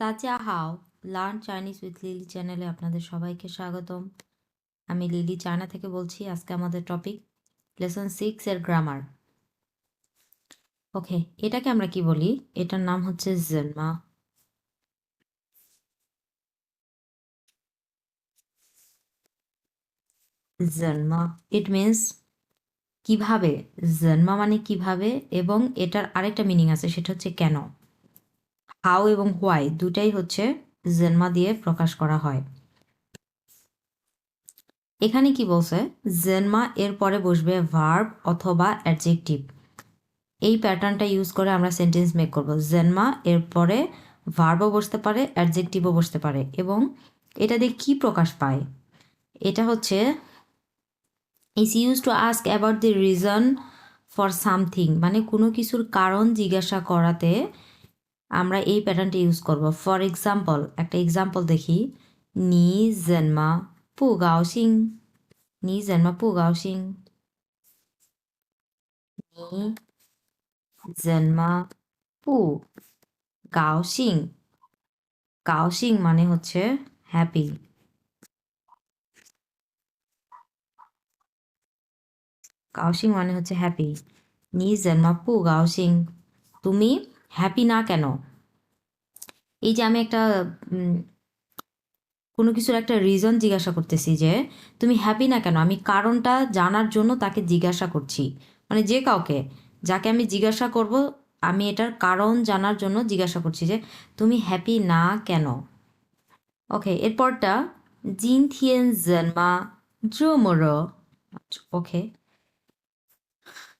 তাজা how learn Chinese with Lili চ্যানেলে আপনাদের সবাইকে স্বাগতম। আমি লিলি চায়না থেকে বলছি, আজকে আমাদের টপিক লেসন সিক্স এর গ্রামার ওকে এটাকে আমরা কি বলি? এটার নাম হচ্ছে জন্মা জন্মা ইট মিনস কীভাবে? জন্মা মানে কীভাবে? এবং এটার আরেকটা মিনিং আছে, সেটা হচ্ছে কেন? হাউ এবং হোয়াই দুটাই হচ্ছে জন্মা দিয়ে প্রকাশ করা হয়। এখানে কি বলছে? জেনমা এর পরে বসবে ভার্ব অথবা অ্যাডজেক্টিভ। এই প্যাটার্নটা ইউজ করে আমরা সেন্টেন্স মেক করব। জেনমা এর পরে ভার্বও বসতে পারে, অ্যাডজেক্টিভও বসতে পারে এবং এটা দিয়ে কী প্রকাশ পায়? এটা হচ্ছে is use to ask about the reason for something মানে কোনো কিছুর কারণ জিজ্ঞাসা করাতে আমরা এই প্যাটার্নটি ইউজ করব। ফর এক্সাম্পল একটা এক্সাম্পল দেখি। নি জন্মা পু গাও সিং নি জন্মা পু গাও সিং নি জন্মা পু গাও সিং গাও সিং মানে হচ্ছে হ্যাপি গাওসিং মানে হচ্ছে হ্যাপি নি জন্মা পু গাওসিং তুমি হ্যাপি না কেন? এই যে আমি একটা কোনো কিছুর একটা রিজন জিজ্ঞাসা করতেছি যে, তুমি হ্যাপি না কেন? আমি কারণটা জানার জন্য তাকে জিজ্ঞাসা করছি। মানে যে কাউকে, যাকে আমি জিজ্ঞাসা করব, আমি এটার কারণ জানার জন্য জিজ্ঞাসা করছি যে, তুমি হ্যাপি না কেন? ওকে এরপরটা, জিন থিয়েন জন্মা জোমোর ওকে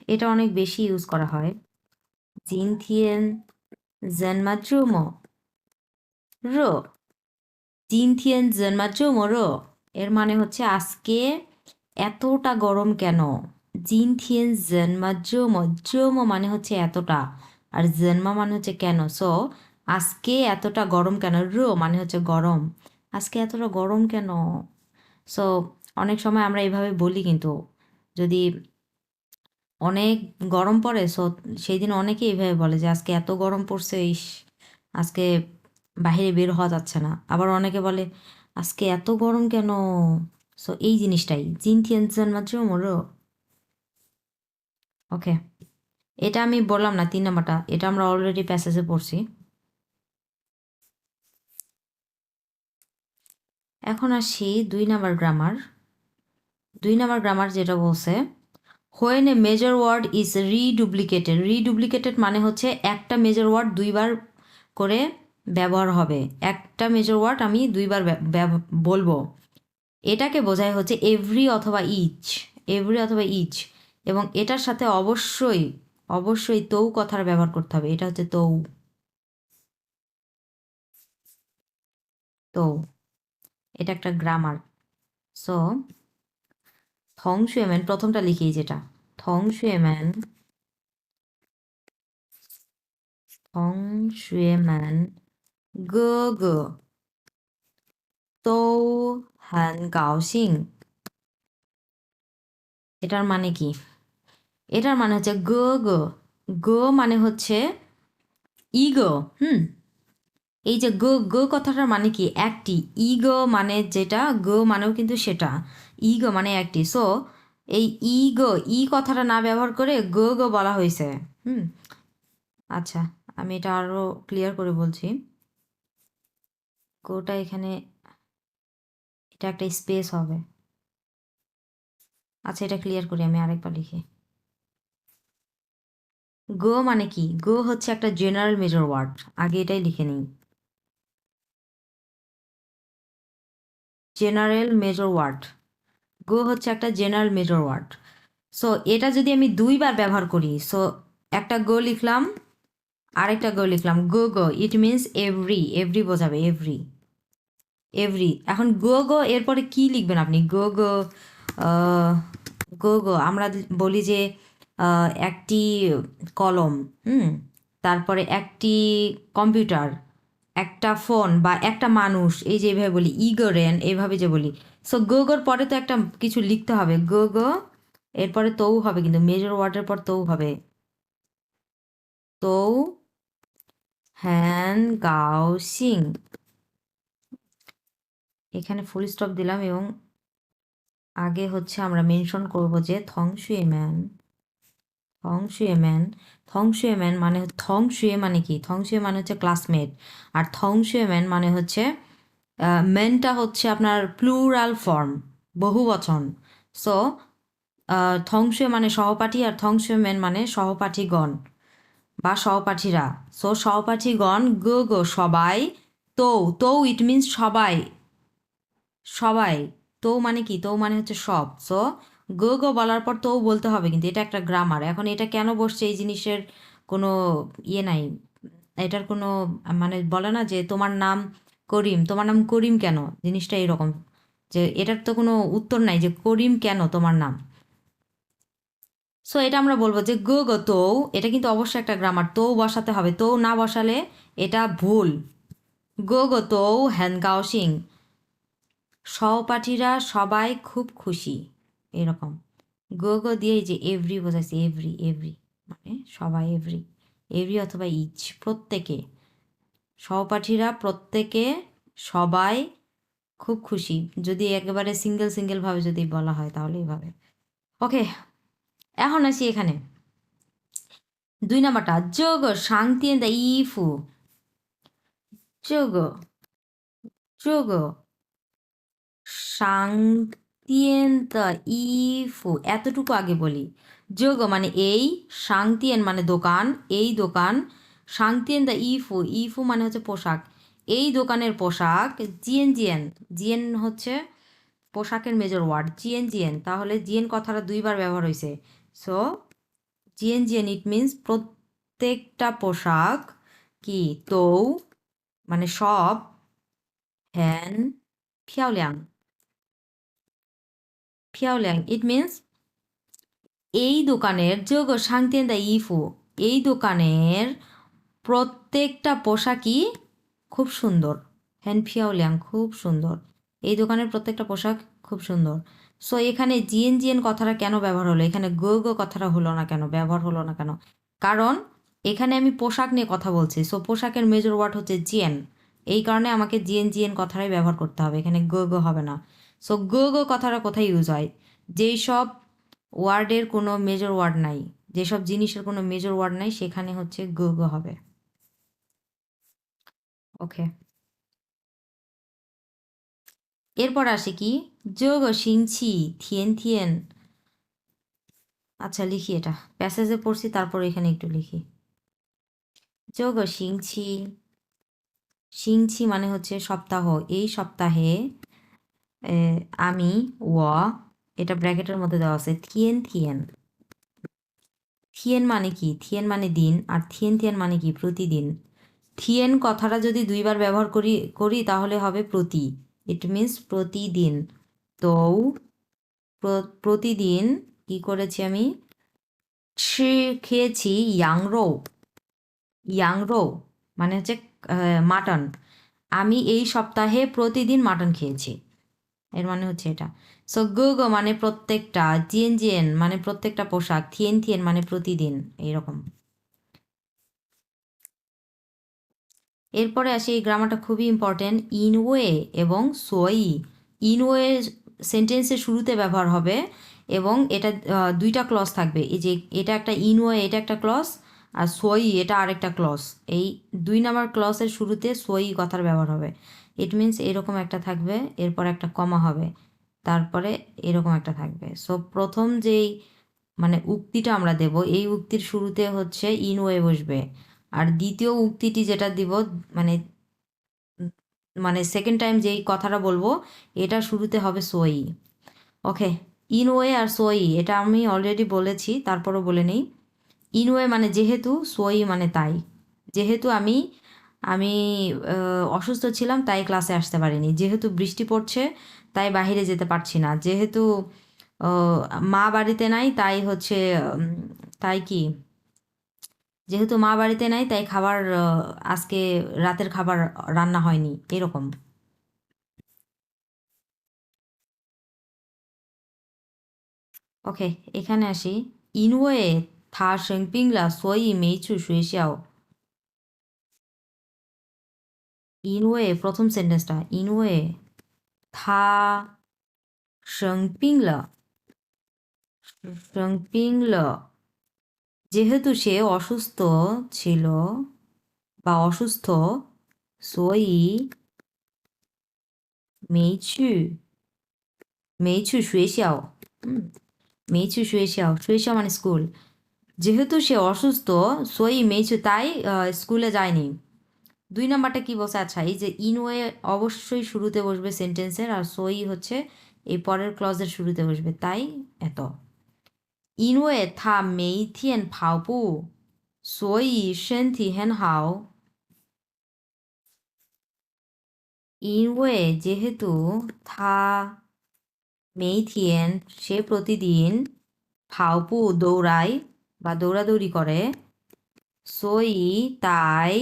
এটা অনেক বেশি ইউজ করা হয়। জিন থিয়েন জন্মা রো জিন থিয়েন জন্মা রো এর মানে হচ্ছে আজকে এতটা গরম কেন? জিন থিয়েন জন্মা জোমো জোমো মানে হচ্ছে এতটা। আর জন্মা মানে হচ্ছে কেন? সো আজকে এতটা গরম কেন? রো মানে হচ্ছে গরম। আজকে এতটা গরম কেন? সো অনেক সময় আমরা এইভাবে বলি কিন্তু, যদি অনেক গরম পড়ে সো সেই দিন অনেকেই এইভাবে বলে যে, আজকে এত গরম পড়ছে, ইস, আজকে বাহিরে বের হওয়া যাচ্ছে না। আবার অনেকে বলে, আজকে এত গরম কেন? সো এই জিনিসটাই, জিন থিয়েনসেন মাত্র মোরো ওকে এটা আমি বললাম না, তিন নাম্বারটা, এটা আমরা অলরেডি প্যাসেজে পড়ছি। এখন আসি দুই নাম্বার গ্রামার দুই নাম্বার গ্রামার যেটা বলছে when a measure word is reduplicated reduplicated মানে হচ্ছে একটা মেজর ওয়ার্ড দুইবার করে ব্যবহার হবে। একটা মেজর ওয়ার্ড আমি দুইবার বলব। এটাকে বোঝায় হচ্ছে এভরি অথবা ইচ এভরি অথবা ইচ এবং এটার সাথে অবশ্যই অবশ্যই তৌ কথার ব্যবহার করতে হবে। এটা হচ্ছে তৌ। তো। এটা একটা গ্রামার সো থং শুয়েম্যান প্রথমটা লিখি যেটা। থং শুয়েম্যান থং শুয়েম্যান গে গে, তো হ্যান গাওসিং এটার মানে কি? এটার মানে হচ্ছে গ গ গ মানে হচ্ছে ইগো, হুম? এই যে গ গ কথাটার মানে কি? একটি। ইগো মানে যেটা, গ মানেও কিন্তু সেটা। ইগো মানে একটি। সো এই ই ইগো, ই কথাটা না ব্যবহার করে গ গ বলা হয়েছে। হুম? আচ্ছা আমি এটা আরও ক্লিয়ার করে বলছি। গোটা এখানে এটা একটা স্পেস হবে। আচ্ছা এটা ক্লিয়ার করি, আমি আরেকবার লিখি। গো মানে কি? গো হচ্ছে একটা জেনারেল মেজর ওয়ার্ড আগে এটাই লিখে নিই। General major word. গো হচ্ছে একটা জেনারেল মেজর ওয়ার্ড। সো এটা যদি আমি দুইবার ব্যবহার করি সো একটা গো লিখলাম, আরেকটা গো লিখলাম। গো গো ইট মিনস এভরি এভরি বোঝাবে এভরি এভরি এখন গো গো, এরপরে কি লিখবেন আপনি? গো গো গো গো, আমরা বলি যে একটি কলম, হুম? তারপরে একটি কম্পিউটার একটা ফোন বা একটা মানুষ, এই যে এভাবে বলি ইগোরেন এইভাবে যে বলি। সো গো গোর পরে তো একটা কিছু লিখতে হবে। গো গো এরপরে তৌ হবে কিন্তু মেজর ওয়ার্ডের পর তৌ হবে। তৌ হ্যান, গাও, সিং। এখানে ফুল স্টপ দিলাম এবং আগে হচ্ছে আমরা মেনশন করব যে থং শুয়ে ম্যান থং শুয়ে ম্যান থং শুয়ে ম্যান মানে থং শুয়ে মানে কি? থং শুয়ে মানে হচ্ছে ক্লাসমেট আর থং শুয়ে ম্যান মানে হচ্ছে ম্যানটা হচ্ছে আপনার প্লুরাল ফর্ম বহু বচন সো থংশুয়ে মানে সহপাঠী আর থংশুয়ে ম্যান মানে সহপাঠীগণ বা সহপাঠীরা। সো সহপাঠীগণ, গো গো, সবাই তো তো ইট মিনস সবাই সবাই তো মানে কি? তো মানে হচ্ছে সব। সো গো গো বলার পর তো বলতে হবে কিন্তু এটা একটা গ্রামার এখন এটা কেন বসছে এই জিনিসের কোনো ইয়ে নাই? এটার কোনো মানে বলে না যে তোমার নাম করিম, তোমার নাম করিম কেন? জিনিসটা এরকম। যে এটার তো কোনো উত্তর নাই যে করিম কেন তোমার নাম। সো এটা আমরা বলব যে গো গো তো এটা কিন্তু অবশ্যই একটা গ্রামার তো বসাতে হবে তো না বসালে এটা ভুল। গো গো তো হ্যান গাও সিং। সহপাঠীরা সবাই খুব খুশি। এরকম। গো গো দিয়ে যে এভরি বোঝাইছে এভরি এভরি মানে সবাই এভরি এভরি অথবা ইচ প্রত্যেকে। সহপাঠীরা প্রত্যেকে, সবাই খুব খুশি। যদি একেবারে সিঙ্গেল সিঙ্গেলভাবে যদি বলা হয় তাহলে এইভাবে ওকে এখন আসি এখানে। দুই নাম্বারটা, যোগ শান্তি এন দা ইফু যোগ যোগ শান্তিয়েন দা ইফু এতটুকু আগে বলি। যোগ মানে এই শান্তিয়েন মানে দোকান, এই দোকান শান্তিয়েন দা ইফু ইফু মানে হচ্ছে পোশাক। এই দোকানের পোশাক জিএন জিএন জিএন হচ্ছে পোশাকের মেজর ওয়ার্ড জিএন জিএন তাহলে জিএন কথাটা দুইবার ব্যবহার হয়েছে সো জিএন জিএন ইট মিনস প্রত্যেকটা পোশাক কি? তো মানে সব, হ্যান ফিয়াওলিয়াং ফিয়াওলিয়াং ইট মিনস এই দোকানের যোগ শান্তিন দা ইফু। এই দোকানের প্রত্যেকটা পোশাকই খুব সুন্দর। হ্যান ফিয়াওলিয়াং খুব সুন্দর। এই দোকানের প্রত্যেকটা পোশাক খুব সুন্দর। সো এখানে জিএন জিএন কথাটা কেন ব্যবহার হলো? এখানে গো গো কথাটা হলো না কেন? ব্যবহার হলো না কেন? কারণ এখানে আমি পোশাক নিয়ে কথা বলছি। সো পোশাকের মেজর ওয়ার্ড হচ্ছে জিএন। এই কারণে আমাকে জিএন জিএন কথাটাই ব্যবহার করতে হবে। এখানে গো গো হবে না। সো গো গো কথাটা কোথায় ইউজ হয়? যেই সব ওয়ার্ডের কোনো মেজর ওয়ার্ড নাই যেসব জিনিসের কোনো মেজর ওয়ার্ড নাই, সেখানে হচ্ছে গো গো হবে। ওকে এরপর আসে কি? যোগ সিংছি থিয়েন থিয়েন। আচ্ছা লিখি এটা। প্যাসেজে পড়ছি, তারপর এখানে একটু লিখি। যোগ সিংছি সিংছি মানে হচ্ছে সপ্তাহ। এই সপ্তাহে আমি, ও, এটা ব্র্যাকেটের মধ্যে দেওয়া আছে, থিয়েন থিয়েন। থিয়েন মানে কি? থিয়েন মানে দিন, আর থিয়েন থিয়েন মানে কি? প্রতিদিন। থিয়েন কথাটা যদি দুইবার ব্যবহার করি করি, তাহলে হবে প্রতি। ইট মিনস প্রতিদিন। তো প্রতিদিন কি করেছি আমি? খেয়েছি ইয়াংরো ইয়াংরো মানে হচ্ছে মাটন। আমি এই সপ্তাহে প্রতিদিন মাটন খেয়েছি। এর মানে হচ্ছে এটা। সো গো গো মানে প্রত্যেকটা জিএন জিএন মানে প্রত্যেকটা পোশাক থিয়েন থিয়েন মানে প্রতিদিন, এইরকম। এরপরে আসি, এই গ্রামারটা খুবই ইম্পর্টেন্ট ইনওয়ে এবং সোই ইনওয়ে সেন্টেন্সের শুরুতে ব্যবহার হবে এবং এটা দুইটা ক্লস থাকবে। এই যে, এটা একটা ইনওয়ে এটা একটা ক্লস আর সোই এটা আরেকটা ক্লস এই দুই নাম্বার ক্লসের শুরুতে সোই কথার ব্যবহার হবে। ইট মিনস এরকম একটা থাকবে, এরপর একটা কমা হবে, তারপরে এরকম একটা থাকবে। সো প্রথম যেই মানে উক্তিটা আমরা দেব, এই উক্তির শুরুতে হচ্ছে ইনওয়ে বসবে। আর দ্বিতীয় উক্তিটি যেটা দিব মানে মানে সেকেন্ড টাইম যেই কথাটা বলব, এটা শুরুতে হবে সোই। ওকে ইনওয়ে আর সোই, এটা আমি অলরেডি বলেছি, তারপরও বলে নেই। ইনওয়ে মানে যেহেতু, সোই মানে তাই। যেহেতু আমি আমি অসুস্থ ছিলাম, তাই ক্লাসে আসতে পারিনি। যেহেতু বৃষ্টি পড়ছে, তাই বাহিরে যেতে পারছি না। যেহেতু মা বাড়িতে নাই, তাই হচ্ছে তাই কি? যেহেতু মা বাড়িতে নাই, তাই খাবার আজকে রাতের খাবার রান্না হয়নি। এরকম। ওকে এখানে আসি। ইনওয়ে থা সেংপিংলা সই মেইচু শুয়েশাও ইনওয়ে প্রথম সেন্টেন্সটা ইনওয়ে থা সংপিংল সংপিংল যেহেতু সে অসুস্থ ছিল বা অসুস্থ সোই মেইছু মেইছু শুয়েশিয়াও মেইছু শুয়েশিয়াও শুয়েশিয়া মানে স্কুল যেহেতু সে অসুস্থ সই মেইছু তাই স্কুলে যায়নি দুই নাম্বারটা কি বসে আচ্ছা এই যে ইনওয়ে অবশ্যই শুরুতে বসবে সেন্টেন্সের আর সোই হচ্ছে এই পরের ক্লজের শুরুতে বসবে, তাই এত। ইনওয়ে থা মেই থিয়েন ফাওপু সোই সেন থি হেন হাও। ইনওয়ে যেহেতু থা মেই থিয়েন, সে প্রতিদিন ফাওপু দৌড়ায় বা দৌড়াদৌড়ি করে, সই তাই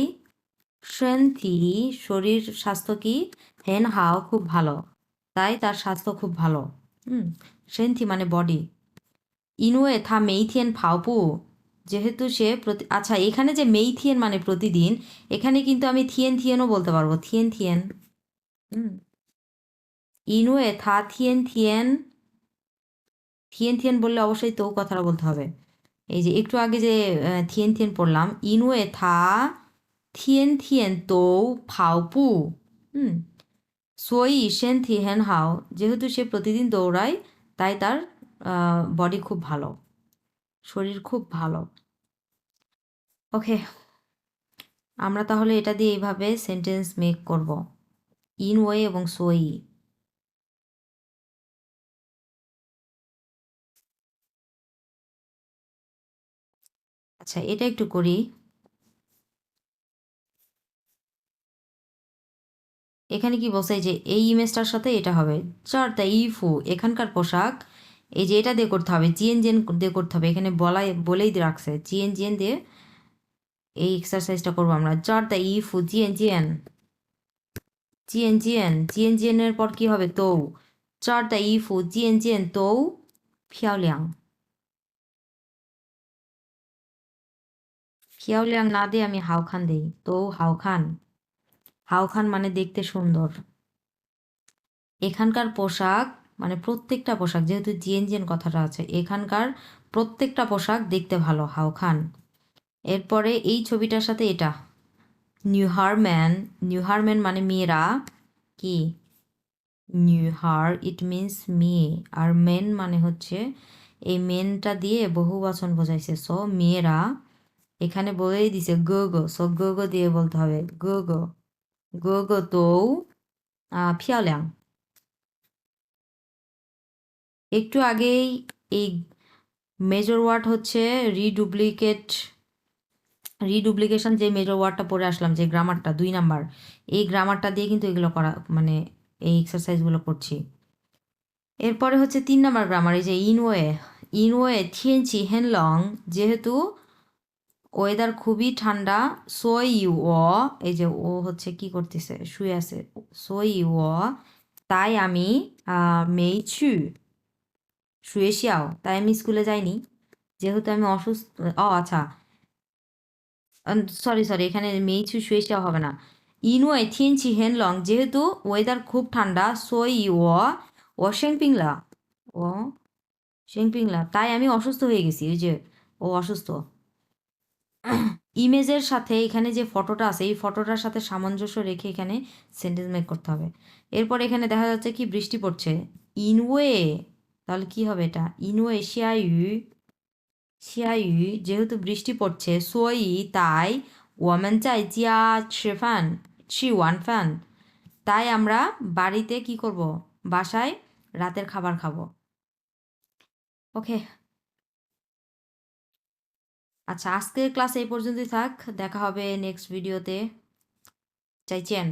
শ্রেন্থি শরীর স্বাস্থ্য কি? হেন হাও খুব ভালো। তাই তার স্বাস্থ্য খুব ভালো। হুম শ্রেন্থি মানে বডি ইনুয়ে থা মেইথিয়েন ফাওপু। যেহেতু সে প্রতি আচ্ছা এখানে যে মেইথিয়েন মানে প্রতিদিন, এখানে কিন্তু আমি থিয়েন থিয়েনও বলতে পারব। থিয়েন থিয়েন। ইনুয়ে থা থিয়েন থিয়েন। থিয়েন থিয়েন বললে অবশ্যই তো কথাটা বলতে হবে। এই যে একটু আগে যে থিয়েন থিয়েন পড়লাম, ইনুয়ে থা থিয়েন থিয়েন তো ফাওপু হুম সই সেন থিহেন হাও যেহেতু সে প্রতিদিন দৌড়ায় তাই তার বডি খুব ভালো শরীর খুব ভালো。ওকে আমরা তাহলে এটা দিয়ে এইভাবে সেন্টেন্স মেক করব। ইন ওয়ে এবং সই আচ্ছা এটা একটু করি। এখানে কি বলছে যে এই ইমেজটার সাথে এটা হবে। চার দ্য ইফু এখানকার পোশাক, এই যে এটা দিয়ে করতে হবে, জিএন জিএন দিয়ে করতে হবে। এখানে বলাই, বলেই রাখছে, জিএন জিএন দিয়ে এই এক্সারসাইজটা করব আমরা। চার দ্য ইফু জিএন জিএন জিএন জিএন জিএন জিএন এর পর কি হবে তৌ চার দ্য ইফু জিএন জিএন তৌ ফিয়াওলিয়াং। ফিয়াওলিয়াং না দিয়ে আমি হাওখান দিই তো হাওখান। হাওখান মানে দেখতে সুন্দর। এখানকার পোশাক মানে প্রত্যেকটা পোশাক, যেহেতু জিএন জিএন কথাটা আছে, এখানকার প্রত্যেকটা পোশাক দেখতে ভালো, হাওখান। এরপরে এই ছবিটার সাথে এটা নিউহারম্যান নিউহারম্যান মানে মেয়েরা, কি? নিউহার ইট মিনস মেয়ে। আর মেন মানে হচ্ছে, এই মেনটা দিয়ে বহু বচন বোঝাইছে। সো মেয়েরা এখানে বলেই দিছে, গো গো। সো গো গো দিয়ে বলতে হবে, গো গো। গো গো তো ফিয়াল্যাং একটু আগেই এই মেজর ওয়ার্ড হচ্ছে রিডুপ্লিকেট রিডুপ্লিকেশন যে মেজর ওয়ার্ডটা পড়ে আসলাম, যে গ্রামারটা দুই নাম্বার, এই গ্রামারটা দিয়ে কিন্তু এগুলো করা মানে এই এক্সারসাইজগুলো করছি। এরপরে হচ্ছে তিন নাম্বার গ্রামার এই যে ইনওয়ে ইনওয়ে থিয়েনচি হেনলং, যেহেতু ওয়েদার খুবই ঠান্ডা। সই ও এই যে ও হচ্ছে কি করতেছে? শুয়ে আছে। সই ও তাই আমি মেইছু শুয়ে শিয়াও। তাই আমি স্কুলে যাইনি। যেহেতু আমি অসুস্থ, ও আচ্ছা। সরি সরি এখানে মেইছু শুয়ে শিয়াও হবে না। ইনুয়ে থিয়েনচি হেনলং যেহেতু ওয়েদার খুব ঠান্ডা সই ও ও শেংপিংলা ও শেংপিংলা তাই আমি অসুস্থ হয়ে গেছি ওই যে ও অসুস্থ। ইমেজের সাথে এখানে যে ফটোটা আছে, এই ফটোটার সাথে সামঞ্জস্য রেখে এখানে সেন্টেন্স মেক করতে হবে। এরপর এখানে দেখা যাচ্ছে কি বৃষ্টি পড়ছে। ইনওয়ে তাহলে কি হবে এটা? ইনওয়ে শিয়ায়ু শিয়ায়ু যেহেতু বৃষ্টি পড়ছে, সই তাই ওয়ামেন চাই জিয়া ফ্যান ছি ওয়ান ফ্যান তাই আমরা বাড়িতে কি করব? বাসায় রাতের খাবার খাব। ওকে আচ্ছা আজকের ক্লাস এই পর্যন্তই থাক। দেখা হবে নেক্সট ভিডিওতে চাইছেন